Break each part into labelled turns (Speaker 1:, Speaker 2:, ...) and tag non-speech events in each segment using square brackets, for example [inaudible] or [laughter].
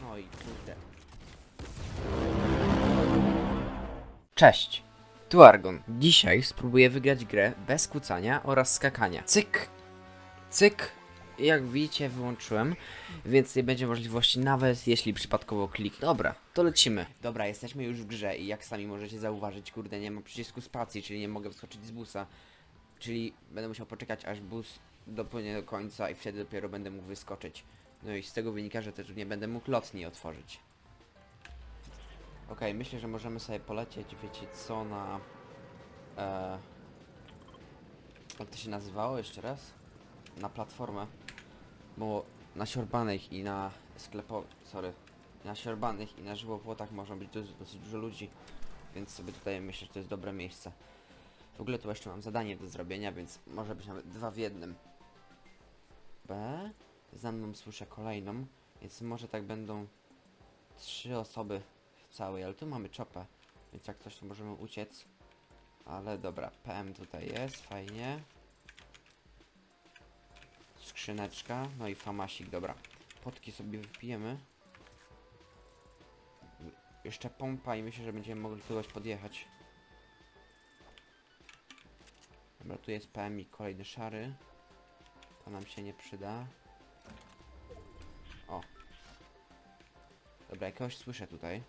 Speaker 1: I kurde. Cześć, tu Argon. Dzisiaj spróbuję wygrać grę bez kucania oraz skakania. Cyk, cyk. Jak widzicie wyłączyłem, więc nie będzie możliwości nawet jeśli przypadkowo klik. Dobra, to lecimy. Dobra, jesteśmy już w grze i jak sami możecie zauważyć, kurde, nie ma przycisku spacji, czyli nie mogę wskoczyć z busa. Czyli będę musiał poczekać aż bus dopłynie do końca i wtedy dopiero będę mógł wyskoczyć. No i z tego wynika, że też nie będę mógł lotni otworzyć. Okej, myślę, że możemy sobie polecieć, wiecie co, na... E, jak to się nazywało jeszcze raz? Na platformę. Bo na siorbanych i na sklepo... sorry. Na siorbanych i na żywopłotach może być dosyć, dosyć dużo ludzi. Więc sobie tutaj myślę, że to jest dobre miejsce. W ogóle tu jeszcze mam zadanie do zrobienia, więc może być nawet dwa w jednym. B. Za mną słyszę kolejną, więc może tak będą trzy osoby w całej, ale tu mamy czopę, więc jak coś to możemy uciec. Ale dobra, PM tutaj jest, fajnie. Skrzyneczka, no i famasik, dobra. Potki sobie wypijemy. Jeszcze pompa i myślę, że będziemy mogli kogoś podjechać. Dobra, tu jest PM i kolejny szary. To nam się nie przyda. Dobra, jakiegoś słyszę tutaj.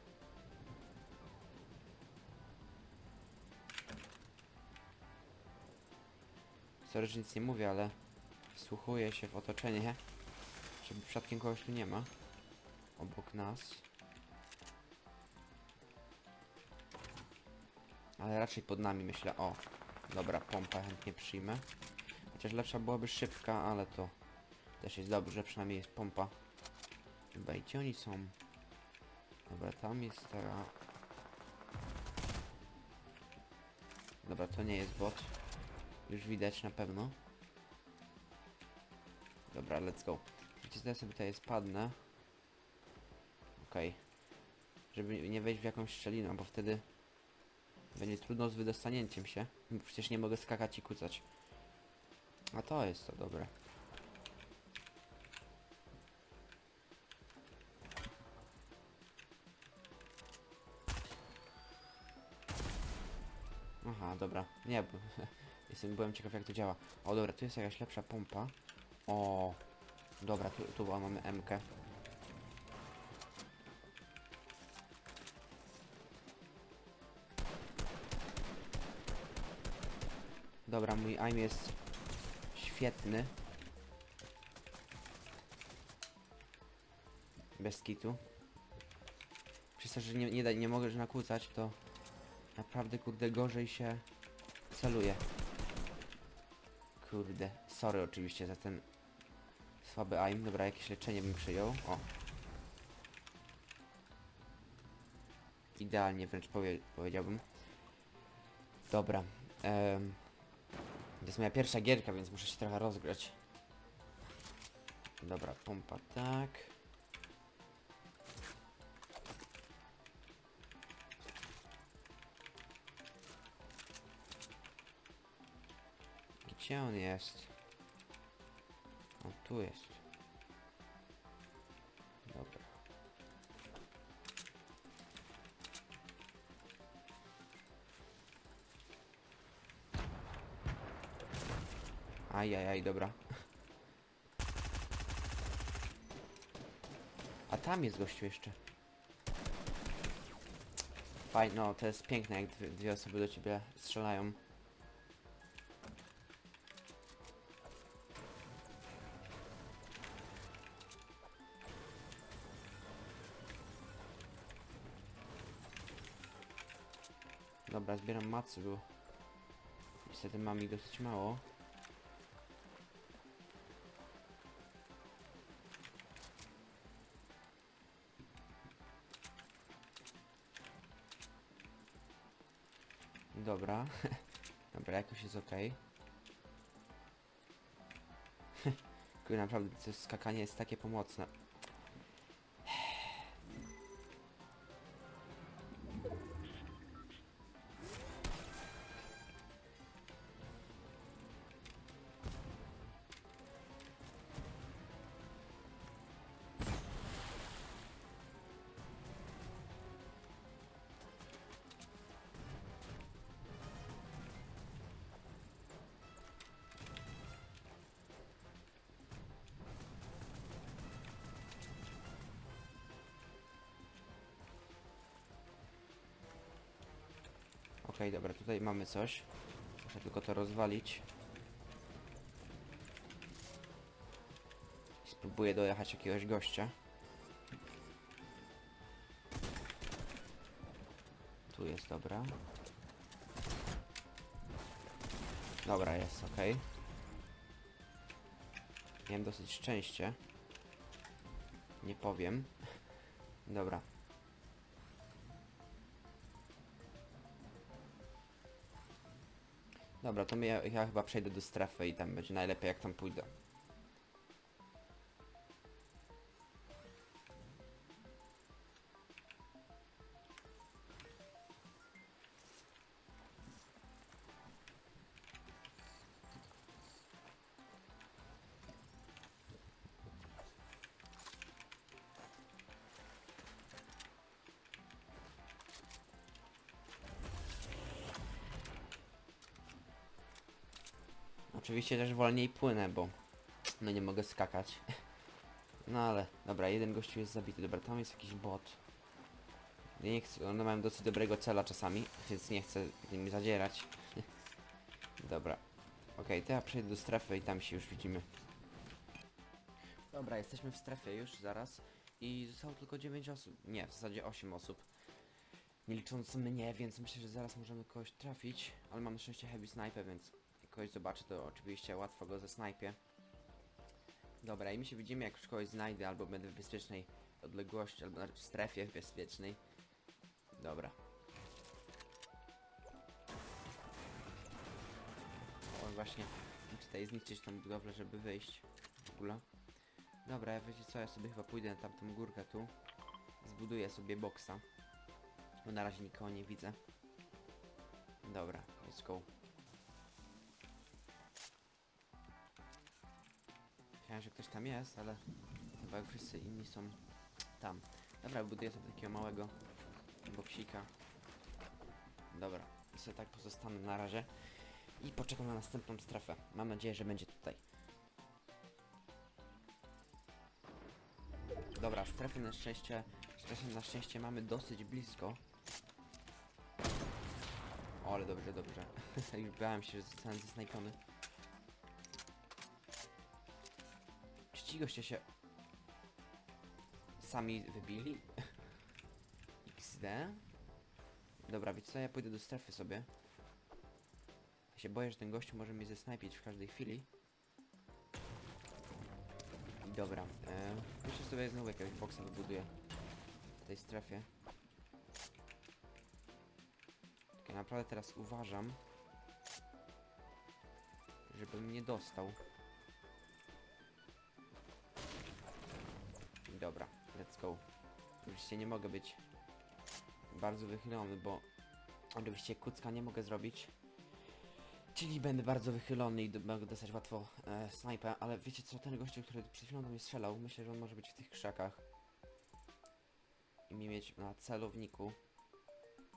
Speaker 1: Sorry, że nic nie mówię, ale wsłuchuję się w otoczenie, żeby przypadkiem kogoś tu nie ma. Obok nas. Ale raczej pod nami myślę, o. Dobra, pompa chętnie przyjmę. Chociaż lepsza byłaby szybka, ale to też jest dobrze, przynajmniej jest pompa. Chyba i oni są? Dobra, tam jest ta... Dobra, to nie jest bot. Już widać na pewno. Dobra, let's go. Wiecie ja sobie tutaj spadnę. Okej. Żeby nie wejść w jakąś szczelinę, bo wtedy będzie trudno z wydostanięciem się. Przecież nie mogę skakać i kucać. A to jest to dobre. Nie, [laughs] jestem, byłem ciekaw jak to działa. O dobra, tu jest jakaś lepsza pompa. O, dobra, tu, tu mamy MK. Dobra, mój aim jest świetny. Bez kitu. Przez to, że nie, nie, da, nie mogę już nakłócać, to naprawdę kurde gorzej się celuje. Kurde, sorry oczywiście za ten słaby aim. Dobra, jakieś leczenie bym przyjął. O. Idealnie wręcz powie powiedziałbym. Dobra. to jest moja pierwsza gierka, więc muszę się trochę rozgrać. Dobra, pompa tak. Gdzie on jest? O, tu jest. Dobra. Ajajaj, dobra. A tam jest gościu jeszcze. Fajnie, no to jest piękne jak dwie osoby do ciebie strzelają. Dobra, zbieram macy, bo niestety mam ich dosyć mało. Dobra. [laughs] Dobra, jakoś jest okej. [laughs] Kurde, naprawdę to skakanie jest takie pomocne. Dobra, tutaj mamy coś. Muszę tylko to rozwalić. Spróbuję dojechać jakiegoś gościa. Tu jest, dobra. Dobra, jest, okej. Miałem dosyć szczęście. Nie powiem. [laughs] Dobra. Dobra, to my, ja, ja chyba przejdę do strefy i tam będzie najlepiej jak tam pójdę. Oczywiście też wolniej płynę, bo no nie mogę skakać. No ale, dobra, jeden gościu jest zabity. Dobra, tam jest jakiś bot. Ja nie chcę, one mają dosyć dobrego cela czasami, więc nie chcę nimi zadzierać. [laughs] dobra. Okej, to ja przejdę do strefy i tam się już widzimy. Dobra, jesteśmy w strefie już, zaraz. I zostało tylko 9 osób. Nie, w zasadzie 8 osób. Nie licząc mnie, więc myślę, że zaraz możemy kogoś trafić. Ale mam na szczęście heavy sniper, więc kogoś zobaczę, to oczywiście łatwo go zasnajpię. Dobra, i my się widzimy, jak już kogoś znajdę, albo będę w bezpiecznej odległości, albo w strefie bezpiecznej. Dobra. O, właśnie, tutaj zniszczyć tą budowlę, żeby wyjść w ogóle. Dobra, wiecie co, ja sobie chyba pójdę na tamtą górkę tu. Zbuduję sobie boksa. Bo na razie nikogo nie widzę. Dobra, let's go. Myślałem, że ktoś tam jest, ale chyba wszyscy inni są tam. Dobra, buduję sobie takiego małego boksika. Dobra, sobie tak pozostanę na razie. I poczekam na następną strefę. Mam nadzieję, że będzie tutaj. Dobra, strefy na szczęście, strefy na szczęście mamy dosyć blisko. O, ale dobrze, dobrze. [laughs] Już bałem się, że zostanę zasnajpiony. Ci goście się sami wybili? XD? Dobra, wiecie co, ja pójdę do strefy sobie. Ja się boję, że ten gościu może mnie zesnajpić w każdej chwili. I dobra, e, myślę sobie znowu jakiegoś boksa wybuduję w tej strefie. Tylko naprawdę teraz uważam, żebym nie dostał. Dobra, let's go. Oczywiście nie mogę być bardzo wychylony, bo oczywiście kucka nie mogę zrobić. Czyli będę bardzo wychylony i mogę dostać łatwo e, snajpę, ale wiecie co, ten gościu, który przed chwilą do mnie strzelał, myślę, że on może być w tych krzakach. I mnie mieć na celowniku.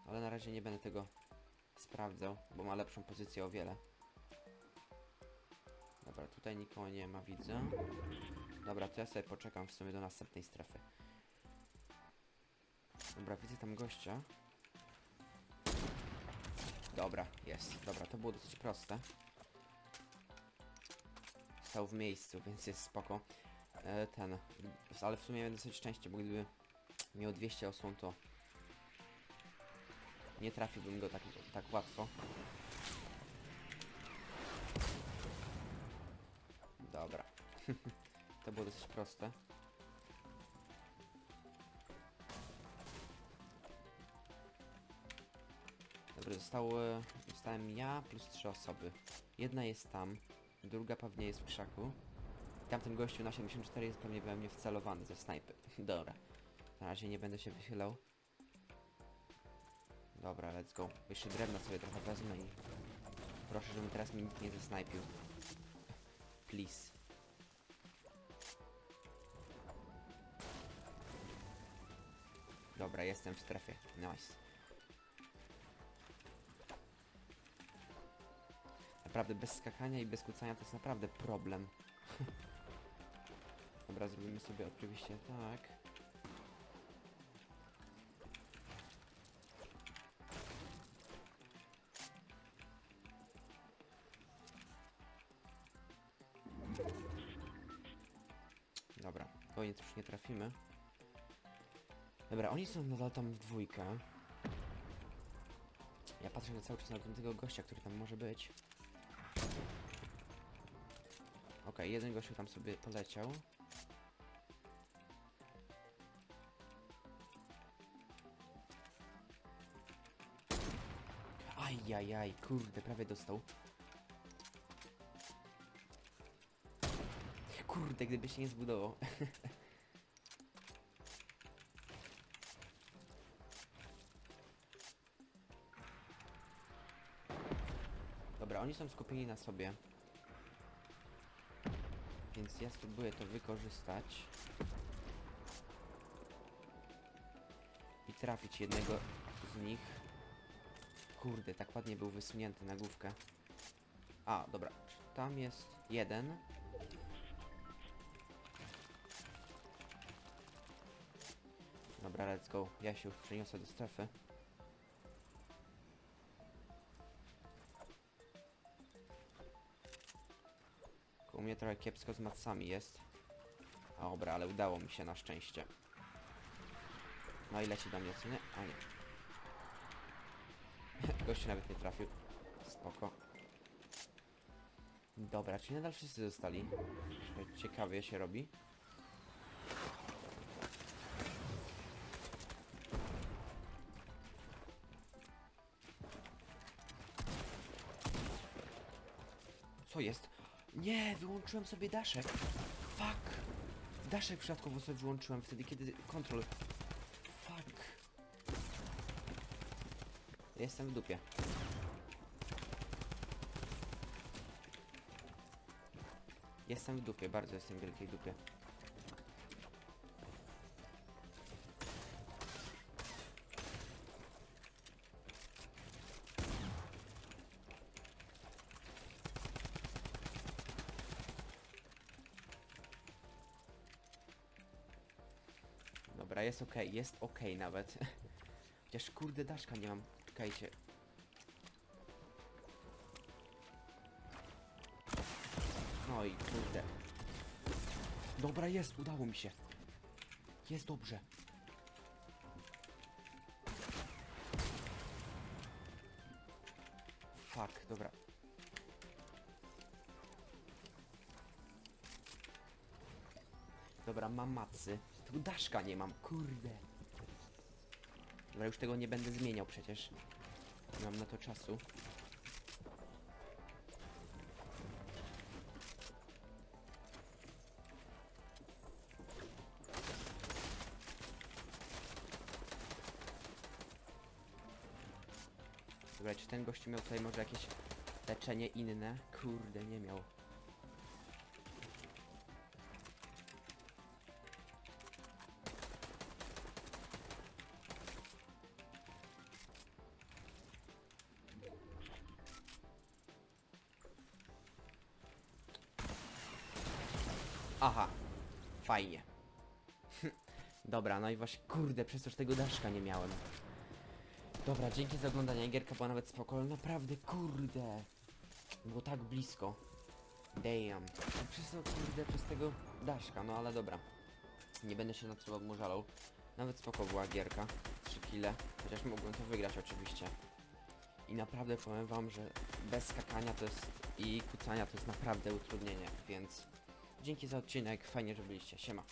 Speaker 1: Ale na razie nie będę tego sprawdzał, bo ma lepszą pozycję o wiele. Dobra, tutaj nikogo nie ma, widzę. Dobra, to ja sobie poczekam w sumie do następnej strefy. Dobra, widzę tam gościa. Dobra, jest. Dobra, to było dosyć proste. Stał w miejscu, więc jest spoko. E, ten, ale w sumie miałem dosyć szczęście, bo gdyby miał 200 osłon, to nie trafiłbym go tak, tak łatwo. [laughs] to było dosyć proste. Dobra, zostało, zostałem ja plus trzy osoby. Jedna jest tam, druga pewnie jest w krzaku. Tamten gościu na 74 jest pewnie we mnie wcelowany ze snajpy. [laughs] Dobra. Na razie nie będę się wychylał. Dobra, let's go. Jeszcze drewna sobie trochę wezmę i... Proszę, żebym teraz mi nikt nie zesnajpił. [laughs] Please. Jestem w strefie. Nice. Naprawdę, bez skakania i bez kucania to jest naprawdę problem. [laughs] Dobra, zrobimy sobie oczywiście tak. Dobra, koniec już nie trafimy. Dobra, oni są nadal tam w dwójkę. Ja patrzę na cały czas na tego gościa, który tam może być. Okej, jeden gościu tam sobie poleciał. Ajajaj, kurde, prawie dostał. Kurde, gdyby się nie zbudował. [laughs] oni są skupieni na sobie. Więc ja spróbuję to wykorzystać. I trafić jednego z nich. Kurde, tak ładnie był wysunięty na główkę. A, dobra. Tam jest jeden. Dobra, let's go. Ja się już przeniosę do strefy. Mnie trochę kiepsko z macami jest. Dobra, ale udało mi się na szczęście. No i leci do mnie, co nie? A nie. [laughs] Gościu nawet nie trafił. Spoko. Dobra, czy nadal wszyscy zostali? Ciekawie się robi. Wyłączyłem sobie daszek. Fuck. Daszek przypadkowo sobie wyłączyłem wtedy, kiedy kontrol. Fuck. Jestem w dupie. Jestem w dupie, bardzo jestem w wielkiej dupie. Dobra, jest okej, jest okej nawet. [laughs] Chociaż kurde daszka nie mam. Czekajcie. No i kurde. Dobra, jest, udało mi się. Jest dobrze. Fuck, dobra. Dobra, mam macy. Tu daszka nie mam, kurde. Dobra, już tego nie będę zmieniał przecież. Nie mam na to czasu. Dobra, czy ten gościu miał tutaj może jakieś leczenie inne? Kurde, nie miał. No i właśnie, kurde, przez to, tego daszka nie miałem. Dobra, dzięki za oglądanie, gierka była nawet spoko, ale naprawdę, kurde. Było tak blisko. Damn. Przez to, kurde, przez tego daszka, no ale dobra. Nie będę się nad sobą żalał. Nawet spoko była gierka. 3 kile. Chociaż mogłem to wygrać oczywiście. I naprawdę powiem wam, że bez skakania to jest i kucania to jest naprawdę utrudnienie, więc dzięki za odcinek, fajnie, że byliście, siema.